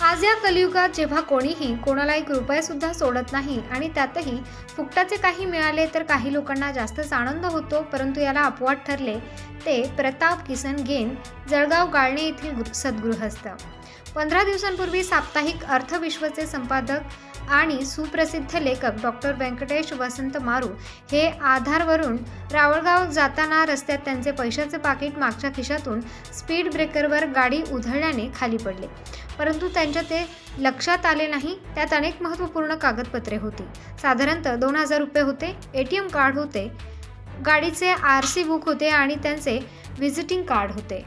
आज या कलियुगात जेव्हा कोणीही कोणाला एक रुपयासुद्धा सोडत नाही आणि त्यातही फुकटाचे काही मिळाले तर काही लोकांना जास्तच आनंद होतो परंतु याला अपवाद ठरले ते प्रताप किसन गेन जळगाव गाळणे येथील सद्गृहस्थ. पंधरा दिवसांपूर्वी साप्ताहिक अर्थविश्वचे संपादक आणि सुप्रसिद्ध लेखक डॉक्टर व्यंकटेश वसंत मारू हे आधारवरून रावळगाव जाताना रस्त्यात त्यांचे पैशाचे पाकिट मागच्या खिशातून स्पीड ब्रेकरवर गाडी उधळल्याने खाली पडले. परंतु त्यांच्या ते लक्षात आले नाही त्यात अनेक महत्त्वपूर्ण कागदपत्रे होती. साधारणतः दोन हजार रुपये होते ए टी एम कार्ड होते गाडीचे आर सी बुक होते आणि त्यांचे व्हिजिटिंग कार्ड होते.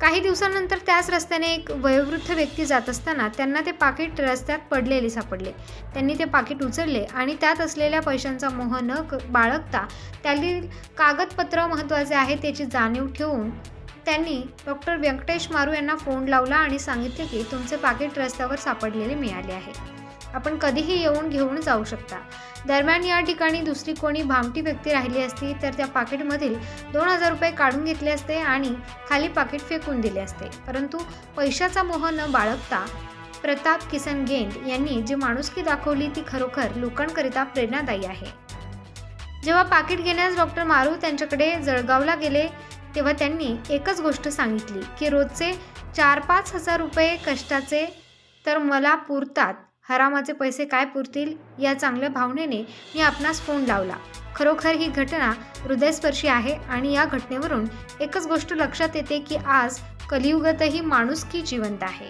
काही दिवसानंतर त्याच रस्त्याने एक वयोवृद्ध व्यक्ती जात असताना त्यांना ते पाकिट रस्त्यात पडलेले सापडले. त्यांनी ते पाकिट उचलले आणि त्यात असलेल्या पैशांचा मोह न क- बाळगता त्यातील कागदपत्र महत्त्वाचे आहे त्याची जाणीव ठेवून त्यांनी डॉक्टर व्यंकटेश मारू यांना फोन लावला आणि सांगितले की तुमचे पाकिट रस्त्यावर सापडलेले मिळाले आहे. आपण कधीही येऊन घेऊन जाऊ शकता. दरम्यान या ठिकाणी दुसरी कोणी भामटी व्यक्ती राहिली असती तर त्या पाकिटमधील दोन हजार रुपये काढून घेतले असते आणि खाली पाकिट फेकून दिले असते. परंतु पैशाचा मोह न बाळगता प्रताप किसन गेंद यांनी जी माणुसकी दाखवली ती खरोखर लोकांकरिता प्रेरणादायी आहे. जेव्हा पाकिट घेण्यास डॉक्टर मारू त्यांच्याकडे जळगावला गेले तेव्हा त्यांनी एकच गोष्ट सांगितली की रोजचे चार पाच हजार रुपये कष्टाचे तर मला पुरतात. हरामाचे पैसे काय पुरतील या चांगल्या भावनेने मी आपणास फोन लावला. खरोखर ही घटना हृदयस्पर्शी आहे आणि या घटनेवरून एकच गोष्ट लक्षात येते की आज कलियुगातही माणुसकी जिवंत आहे.